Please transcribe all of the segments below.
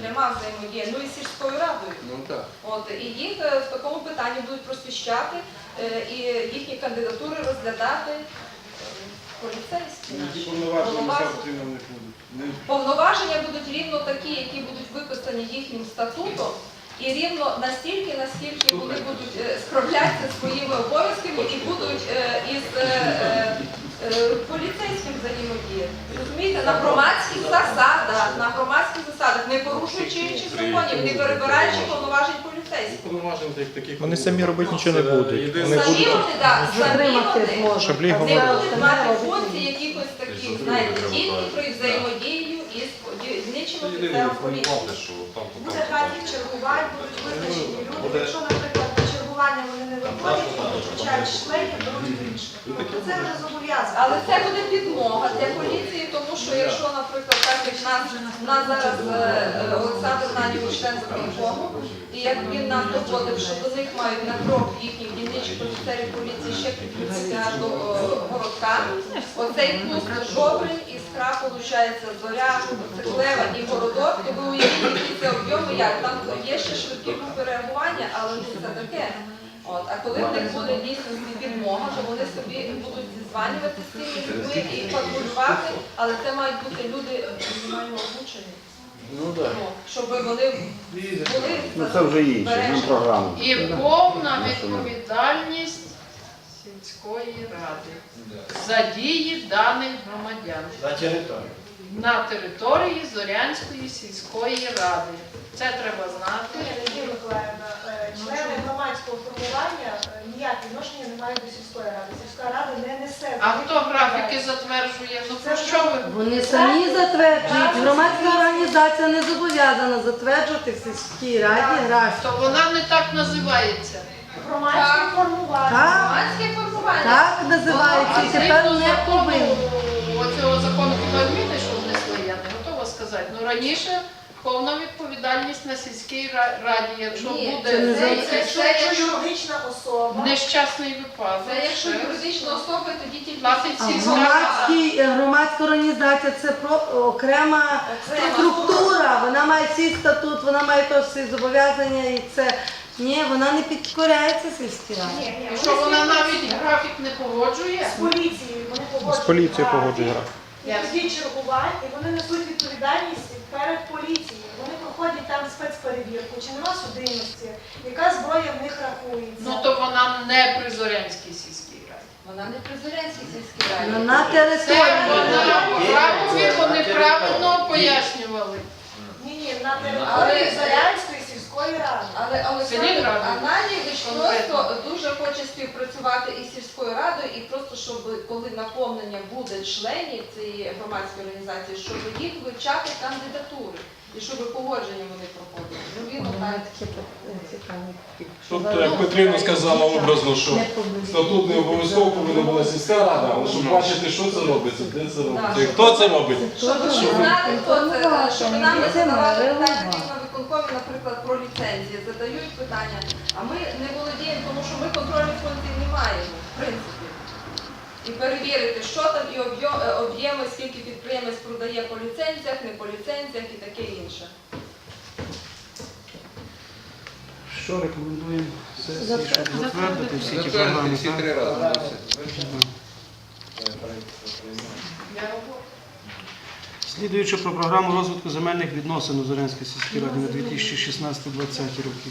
пряма взаємодія, ну і сільською радою. Ну так. От і їх е, в такому питанні будуть просвіщати е, і їхні кандидатури розглядати е, поліцейські. Які повноваження будуть? Повноваження будуть рівно такі, які будуть виписані їхнім статутом, і рівно настільки, наскільки вони будуть справлятися своїми обов'язками і будуть із поліцейським взаємодіяти. Розумієте, на громадських засадах, на громадських засадах, не порушуючи інших законів, не перебираючи повноважень поліцейських. Повноважень як таких Вони самі робити нічого не будуть. Вони Самі будуть вони, так, самі вони. Не будуть мати функції якихось таких, знаєте, тільки при взаємодію із дільничим офіцером поліції. Буде графік чергувань, будуть визначені люди. Якщо, наприклад, на чергування вони не виходять, вони включають членів, вже зобов'язано. Але це буде підмога для поліції, тому що якщо, наприклад, так як нас, нас зараз е, е, Олександр Надійович член виконкому, і як він нам доводив, що до них мають на крок їхніх дільничих офіцерів поліції ще підключити аж до е, городка, оцей пуст Жоврин, Іскра, виходить, Зоря, Циклева і Городок, то ви уявіть, які це об'єми, як там є ще швидкі групи реагування, але не це таке. От, а коли в них буде дійсно підмога, то вони собі будуть зізванювати з цими людьми і патрулювати, але це мають бути люди е, мінімально обучені, Ну так. щоб вони були Ну це вже інше, нам програма. І повна відповідальність сільської ради за дії даних громадян На території. на території Зорянської сільської ради. Це треба знати. Ні, Миколаївна, члени громадського формування е, ніяк відношення не мають до сільської ради. Сільська рада не несе. А хто графіки затверджує? Ну про що ви? Вони самі затверджують. Громадська організація не зобов'язана затверджувати в сільській раді графік. То вона не так називається. Громадське формування. Громадське формування. так називається і тепер не повинні. Оцього закону про зміни, що внесли, я не готова сказати. Ну раніше повна відповідальність на сільській ра- раді, якщо Ні, буде це не Це, за- це, це, якщо юридична особа, нещасний випадок. це якщо ще. юридична особа, тоді тільки Платить А сільська громадський, е, громадська організація це про окрема Окрема. структура. Вона має свій статут, вона має то всі зобов'язання і це. Ні, вона не підкоряється сільській раді. ні, ні, вони що вона навіть графік не погоджує? з поліцією, вони погоджують З поліцією погоджує графік. І тоді чергувань, і вони несуть відповідальність перед поліцією. Вони проходять там спецперевірку, чи нема судимості, яка зброя в них рахується. Ну то вона не при Зорянській сільській раді. вона не при Зорянській сільській раді. Ну, Це території. вона правові, вони правильно пояснювали. Ні, ні, на території Зарянської ради. Але Олександр Синіграду. Ананівич просто дуже хоче співпрацювати із сільською радою, і просто щоб коли наповнення буде членів цієї громадської організації, щоб їх вивчати кандидатури і щоб погодження вони проходили. Ну він отак. Тут як Петрівна сказала образно, що статут не обов'язково повинна була сільська рада, але щоб бачити, що це робиться, де це робиться, і хто це робить. Щоб ви знали, хто це, щоб нам не задавали питання як наприклад, про ліцензії. Задають питання, а ми не володіємо, тому що ми контрольних функцій не маємо, в принципі. І перевірити, що там, і е, об'єми, скільки підприємець продає по ліцензіях, не по ліцензіях і таке інше. Що рекомендуємо сесії, щоб Затвердити. всі ті Затвердити програми? всі три рази. Я робота. Слідуючи про програму розвитку земельних відносин у Зорянській сільській раді на 2016-2020 роки.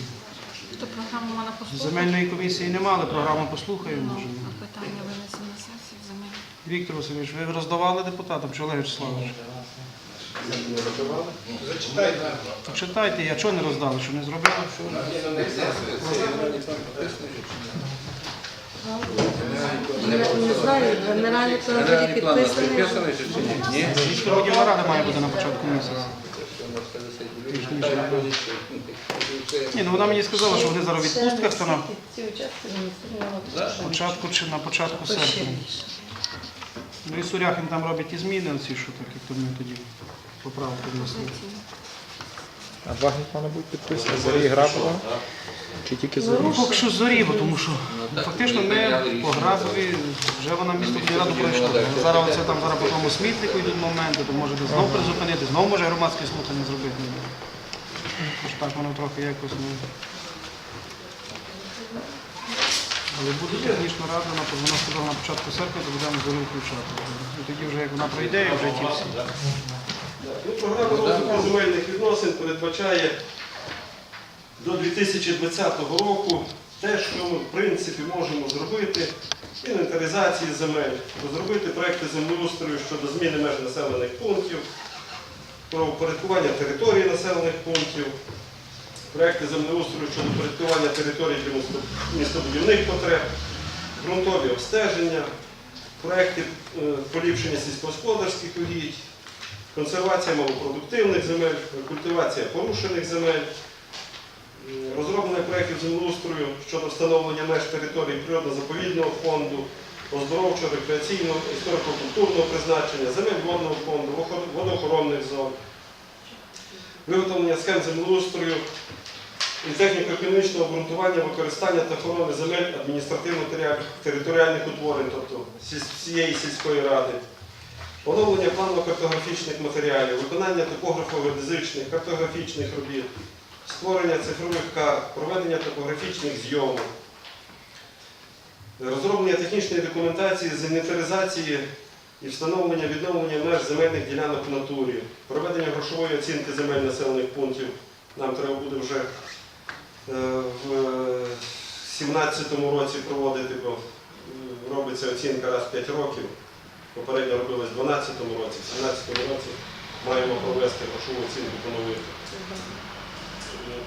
То програму вона послухає. Земельної комісії немає, але програму послухаємо. Може. Питання винесено на сесію земель. Віктор Васильович, ви роздавали депутатам чи Олег Вячеславович? То Читайте, я чого не роздали, що не зробили? Не знаю, генеральний план тоді Генеральний план у нас підписаний. підписаний чи чи ні? Ні? Міська рада має бути на початку місяця. Ні, ну вона мені сказала, що вони зараз у відпустках, то на Ці участки замістили початку чи на початку серпня. Ну і Суряхін там робить і зміни, оці, що так, як то ми тоді поправки внесли. А два гетьмани будуть підписані Зарі Грабова? Чи тільки Зарі? Ну, поки що зоріво, тому що фактично ми по Грабові, вже вона місто раду пройшла. Зараз оце там зараз по тому смітнику йдуть моменти, то може знову призупинити, знову може громадські слухання зробити. Тож так воно трохи якось не. Але буде технічна рада, на- вона сказала на початку серпня, то будемо зору включати. І тоді вже як вона пройде, вже ті всі. Ну, Програма розвитку земельних відносин передбачає до 2020 року те, що ми в принципі можемо зробити, інвентаризації земель, розробити проекти землеустрою щодо зміни меж населених пунктів, про упорядкування території населених пунктів, проекти землеустрою щодо упорядкування територій для містобудівних потреб, ґрунтові обстеження, проекти е, поліпшення сільськогосподарських угідь, консервація малопродуктивних земель, культивація порушених земель, розроблення проєктів землеустрою щодо встановлення меж територій природно-заповідного фонду, оздоровчого, рекреаційного, історико-культурного призначення, земель водного фонду, водоохоронних зон, виготовлення схем землеустрою і техніко-економічного обґрунтування використання та охорони земель адміністративно-територіальних утворень, тобто всієї сільської ради. Поновлення планово-картографічних матеріалів, виконання топографо-геодезичних, картографічних робіт, створення цифрових карт, проведення топографічних зйомок, розроблення технічної документації з інвентаризації і встановлення відновлення меж земельних ділянок в натурі, проведення грошової оцінки земель населених пунктів. Нам треба буде вже е, в 2017 році проводити, бо е, робиться оцінка раз в 5 років. Попередньо робилось в 2012 році, в 2017 році маємо провести грошову оцінку поновити.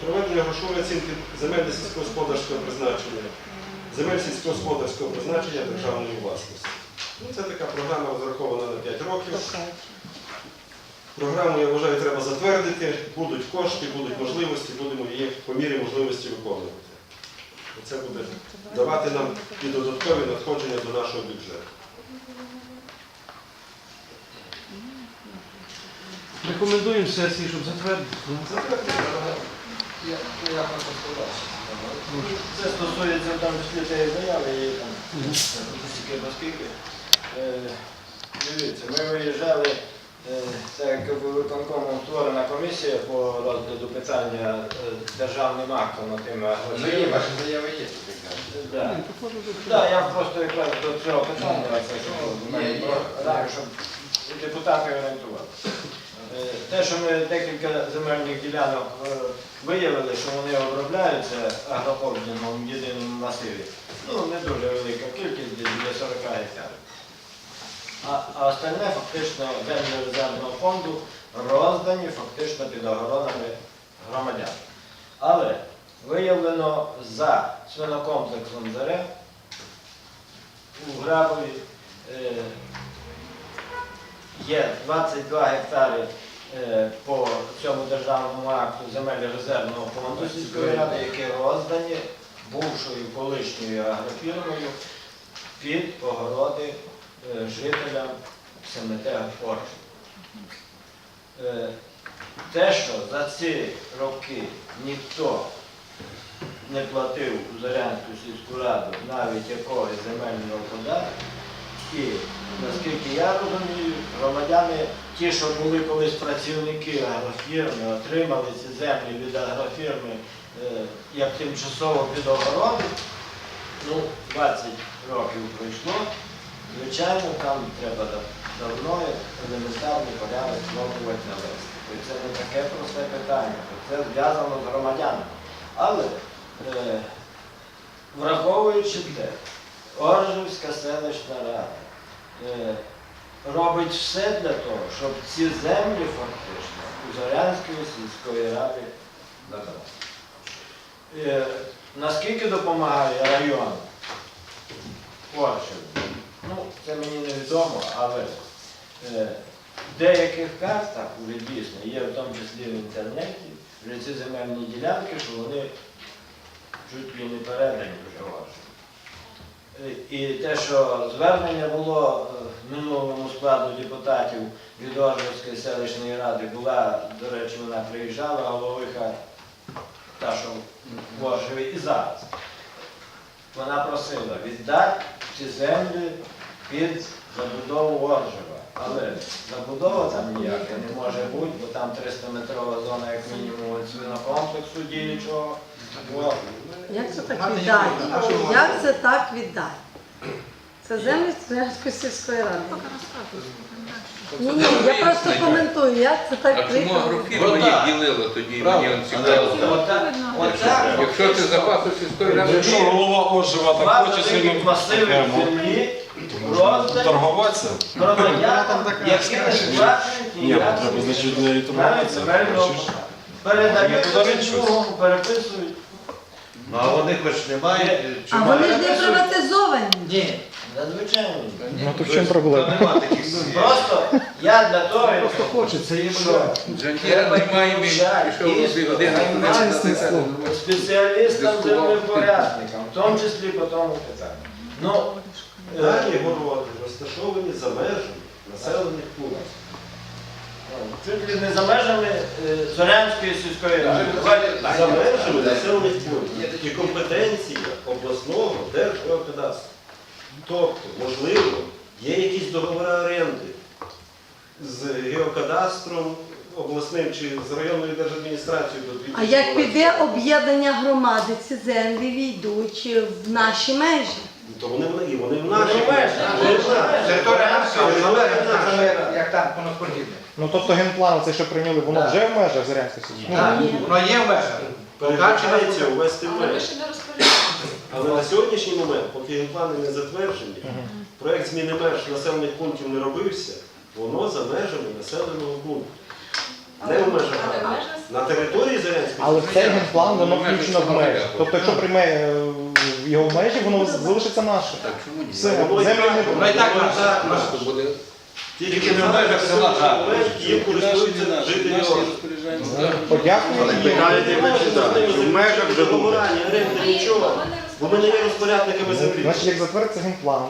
Проведення грошової оцінки земель сільськогосподарського призначення, земель сільськогосподарського призначення державної власності. Ну, це така програма розрахована на 5 років. Програму, я вважаю, треба затвердити. Будуть кошти, будуть можливості, будемо її по мірі можливості виконувати. Це буде давати нам і додаткові надходження до нашого бюджету. Рекомендуємо сесії, щоб затвердити. Це стосується там тієї заяви і там стільки оскільки. Е, Дивіться, ми виїжджали, е, це як виконкомом створена комісія по розгляду питання е, державним актом на тими Ну ваші заяви є якраз. Да. Я просто якраз до цього питання, так, щоб депутати орієнтувалися. Е, Те, що ми декілька земельних ділянок е, виявили, що вони обробляються агрохолдингом в єдиному масиві, ну не дуже велика кількість, десь біля 40 гектарів. А, остальне фактично землі резервного фонду роздані фактично під огородами громадян. Але виявлено за свинокомплексом дерев у Грабові е, є 22 гектари е, по цьому державному акту земель резервного фонду сільської ради, які роздані бувшою колишньою агрофірмою під огороди е, жителям Семетега Орші. Е, Те, що за ці роки ніхто не платив у Зорянську сільську раду навіть якогось земельного податку, і наскільки я розумію, громадяни, ті, що були колись працівники агрофірми, отримали ці землі від агрофірми е, як тимчасово під огороди, ну, 20 років пройшло, звичайно, там треба давно елементарний порядок спробувати навести. Це не таке просте питання, це зв'язано з громадянами. Але е, враховуючи те, Оржівська селищна рада робить все для того, щоб ці землі фактично у Зорянської сільської ради забрати. Е, наскільки допомагає район Оршів? Ну, це мені невідомо, але е, в деяких картах вже дійсно є, в тому числі в інтернеті, вже ці земельні ділянки, що вони чуть ли не передані вже. Е, І те, що звернення було е, в минулому складу депутатів від Оржівської селищної ради, була, до речі, вона приїжджала, головиха, та, що в Оржеві і зараз. Вона просила віддати ці землі під забудову Оржева. Але забудова там ніяка не може бути, бо там 300-метрова зона, як мінімум, свинокомплексу діючого. Як це так віддає? Як це так віддає? Це землі Стрілянської сільської ради. Ні, ні, я просто коментую, як це А так чому приїхало. агрофірма їх ділила тоді? Мені он цікаво. Якщо це запасу сільської ради, Якщо голова ожива так хоче великих сильно землі роздані торгуватися, громадянам, які не ні, треба значить для неї торгуватися. передають другому, переписують. Ну а вони хоч немає. А вони ж не приватизовані. Ні, надзвичайно. Ну то в чому проблема? Просто я для того, Просто хочеться, є що Джандіра немає, дві години. спеціалістам землепорядникам, в тому числі по тому питанню. Ну, е, Дані городи розташовані за межами населених пунктів. Чуть ли не за межами е, Зорянської сільської ради. За межами населених пунктів і компетенція обласного держгеокадастру. Тобто, можливо, є якісь договори оренди з геокадастром обласним чи з районною держадміністрацією до 2000 А як піде об'єднання громади, ці землі війдуть в наші межі. то вони, в- і вони в нашій. Вони в нашій. Територія наша, як там по наспортівне. Ну тобто генплан, це що прийняли, воно вже в межах Зарянської сільської? ради? Воно є в межах. Передбачається увести в Але ще не. Але на сьогоднішній момент, поки генплани не затверджені, проект зміни меж населених пунктів не робився, воно за межами населеного пункту. Не в межах Але На території Зарянської Але в цей генплан воно включено в межі. Тобто, якщо прийме е, його в межі, воно залишиться наше. Так, чому ні? Все, землі так, не воно і так наше. Просто буде. Тільки не в межах села. Їм користуються жителі Оржа. Подякую. В межах договорання, оренди, нічого. Бо ми не є розпорядниками землі. Значить, як затвердиться генплан,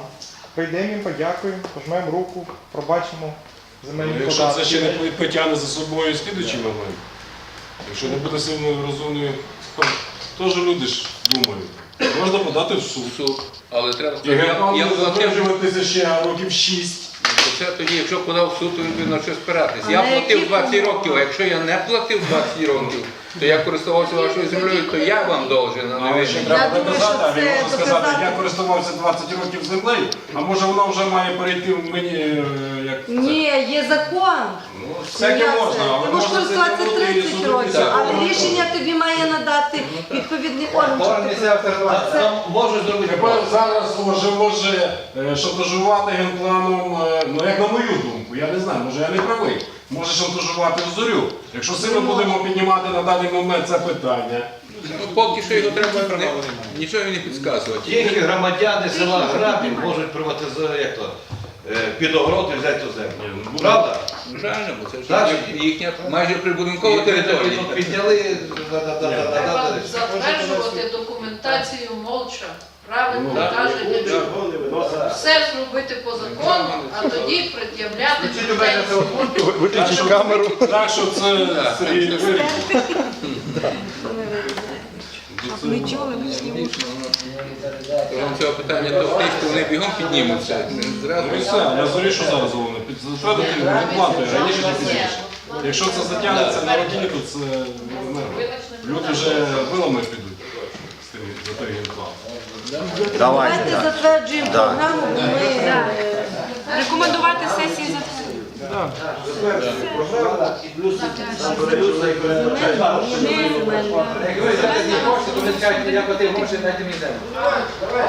прийдемо їм, подякуємо, пожмемо руку, пробачимо земельні Ну, Якщо це ще не потягне за собою слідуючий момент, якщо не буде сильною розумною, теж люди ж думають. Можна подати в суд. Суд. Але треба І генплан я буде затверджуватися ще років 6. Це тоді, якщо подав в суд, то він на що спиратись. Я платив які 20 років, а якщо я не платив 20 років, то я користувався вашою землею, то я вам должен, а не Але ви. ще мені. треба думаю, доказати, що а він це може сказати, доказати- я користувався 20 років землею, а може воно вже має перейти в мені е, як це? Ні, є закон. Ну, всяке можна, але Ти можеш можна це користуватися тягнути і 30 суду років, писати. але рішення тобі має надати відповідний орган. Це- Можу зробити. Тепер зараз може, може е, шантажувати генпланом, е, ну як на мою думку, я не знаю, може я не правий. Може шантажувати в зорю. Якщо сильно будемо піднімати на даний момент це питання, Ну, поки що його треба не, нічого не підказувати. Тільки громадяни села Грабів можуть приватизувати як то, е, під огород і взяти ту землю. Правда? Правильно, бо це Так. ж їх- їхня майже прибудинкова територія. підняли, да-да-да-да-да. затверджувати документацію молча. Правильно Ну, його не виносить. Все зробити по закону, а тоді пред'являти претензії. Ви- Виключіть камеру. так що це Сергій вирішив. Ми чули, ми ж не Вам цього питання то то вони бігом піднімуться. Зразу. Ну і все, на зорі що зараз головне? Під- Затвердити генплан, то раніше чи пізніше. Якщо це затягнеться на роки, то це ну, люди вже вилами підуть з тим за той генплан. Давайте затверджуємо програму, бо ми е, Рекомендувати сесії за Програма і плюс там перейдуть за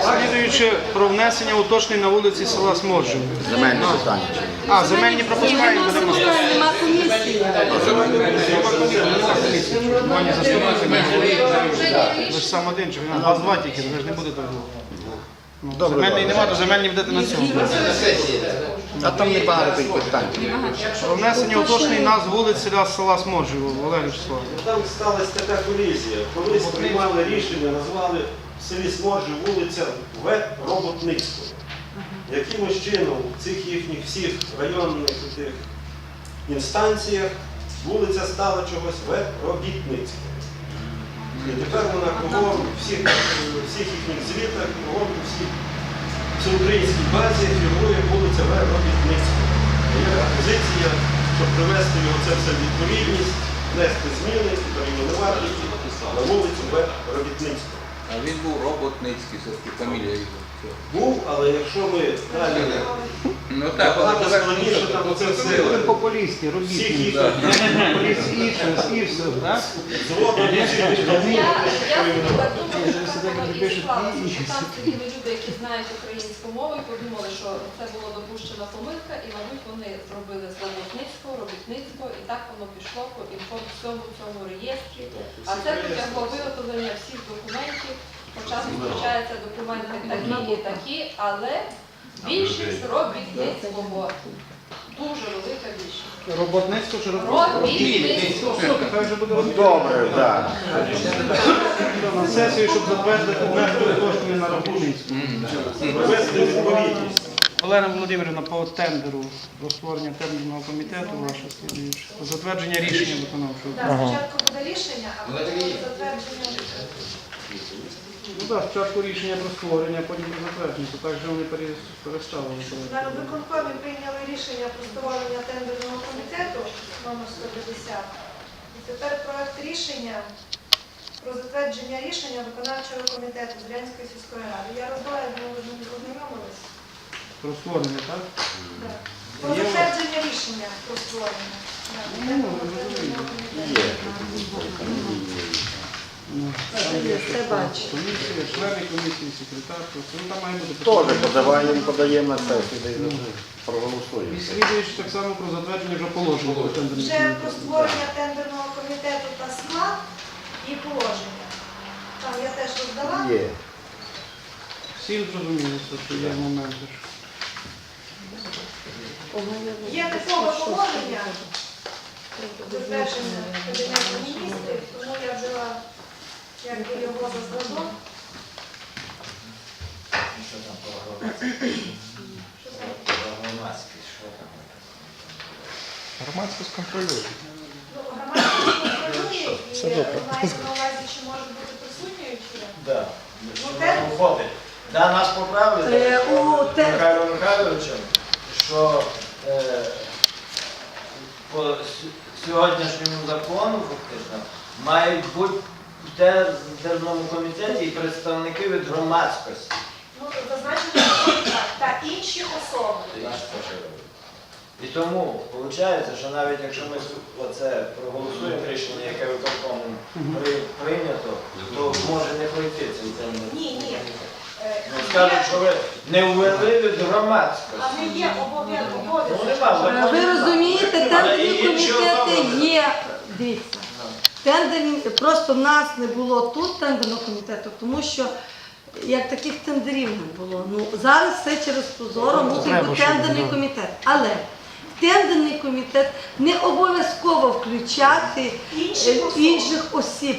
Слідуючи про внесення уточнень на вулиці села Сморжин. Земельні питання. А, земельні пропускаємо, будемо. нема комісії. Ви ж сам один, чи ви нас два тільки, ви ж не будете. Ну, Земельний нема, то земельні будете на цьому. А там небагато питань. Про внесення уточнень назв вулиць села, села Сморжин, Валерій Вячеславович. Там сталася така колізія. Колись приймали рішення, назвали в селі Сморжі вулиця В. Роботницького. Якимось чином в цих їхніх всіх районних тих інстанціях вулиця стала чогось В. Робітницького. І тепер вона кругом всіх, всіх їхніх звітах, кругом всіх всеукраїнській базі фігурує вулиця В. Робітницького. Є пропозиція, щоб привести його це все в відповідність, внести зміни перейменувати на вулицю В. Робітницького. А він був роботницький, все-таки фамілія його. Був, але якщо ми далі Ну так, але багато складніше, там оце все. Популісти, робіть. Всіх їх Да. Популісти і все, і все, так? зроблено, всі Я, відповідно. думаю, що так там сиділи люди, які знають українську мову, і подумали, що це була допущена помилка, і, мабуть, вони зробили з Робітницького, Робітницького, і так воно пішло по всьому цьому реєстрі. А це потягло виготовлення всіх документів. Хоча зустрічаються документи такі і такі, але більшість робітницького. Дуже велика більшість. Роботницько чи. Хай вже буде. Добре, так. На сесію, щоб затвердити ввести уточнення на відповідність. Олена Володимирівна, по тендеру про створення тендерного комітету ваше. Про затвердження рішення виконавчого. Так, спочатку буде рішення, а потім затвердження. Ну так, спочатку рішення про створення, а потім про затвердження. То так же вони пере- переставили. На виконкомі прийняли рішення про створення тендерного комітету номер 150. І тепер проект рішення про затвердження рішення виконавчого комітету Зрянської сільської ради. Я роздала, я думаю, ви з ним познайомились. Про створення, так? Так. Про затвердження рішення про створення. Так, тендерного комітету. Ну, Є, Все бачу. Комісія, члени комісії, секретар. Ну там має бути. Теж подаваємо, подаємо на сесію, де проголосуємо. І слідуючи так само про затвердження вже положення про тендерний Вже про створення тендерного комітету та склад і положення. Там я теж роздала. Є. Всім зрозуміло, що є моменти. Є типове положення затвердження Кабінету міністрів, тому я взяла якби його за зразок. Що там? Що там? Про громадськість, що там? Громадськість контролює. Ну, громадськість контролює, і добре. мається на увазі, чи може бути присутньою, чи ні? Да. Ну, Що те- там виходить? Да, нас поправили Е, у те- Михайло Михайловичем, що е, по с- сьогоднішньому закону фактично мають бути в тендерному комітеті і представники від громадськості. Ну, зазначено та інші особи. І тому виходить, що навіть якщо ми оце проголосуємо рішення, яке виконкомом при- прийнято, то може не пройти цей тендер. Ні, ні. Е, Ну, скажуть, що ви не ввели від громадськості. А не є обов'язок. Ну нема Ви нема. розумієте, Але і інші комітети особи. є. Дивіться. Тендерні, просто в нас не було тут тендерного комітету, тому що як таких тендерів не було. Ну зараз все через прозоро мусить бути тендерний комітет. Але тендерний комітет не обов'язково включати е, інших осіб.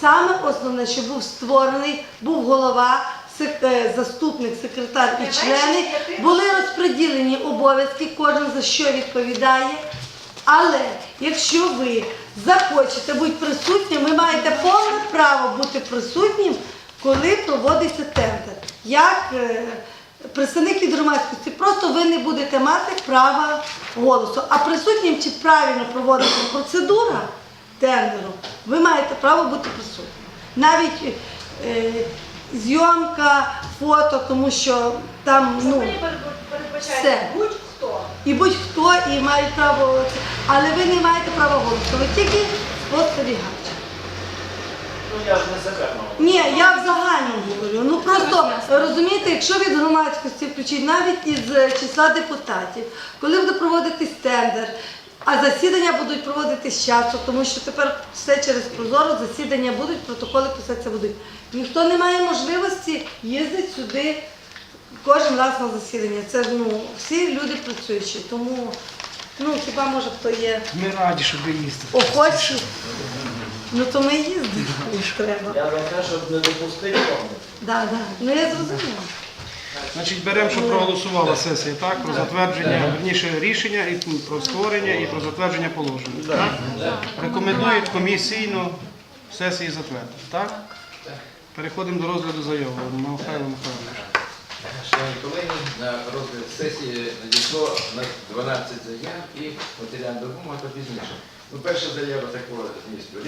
Саме основне, що був створений, був голова, е, заступник, секретар і члени. Були розподілені обов'язки, кожен за що відповідає. Але якщо ви захочете бути присутнім, ви маєте повне право бути присутнім, коли проводиться тендер. Як е, представник від громадськості, просто ви не будете мати права голосу. А присутнім чи правильно проводиться процедура тендеру, ви маєте право бути присутнім. Навіть е, зйомка, фото, тому що там ну, Все. І будь-хто і мають право, це. але ви не маєте права голосу, ви тільки спостерігач. Ну я ж не мав. Ні, я в загальному говорю. Ну просто розумієте, якщо від громадськості включить навіть із е, числа депутатів, коли буде проводитись тендер, а засідання будуть проводитись часто, тому що тепер все через прозоро, засідання будуть, протоколи писатися будуть. Ніхто не має можливості їздити сюди кожен раз на засідання. Це ж ну всі люди працюючі, тому ну хіба може хто є Ми раді, щоб ви їздили. охочі, ну то ми їздимо, якщо треба. Я за те, щоб не допустити помилки. Да, да. Ну я зрозуміла. Значить, беремо, що проголосувала сесія, так? Про затвердження, верніше рішення і про створення і про затвердження положення. Так? Рекомендують комісійно сесії затвердити. Так? Переходимо до розгляду заяви. Михайло Михайлович. Шановні колеги, на розгляд сесії надійшло на 12 заяв і матеріальна допомога то пізніше. Ну, перша заява такого змісту.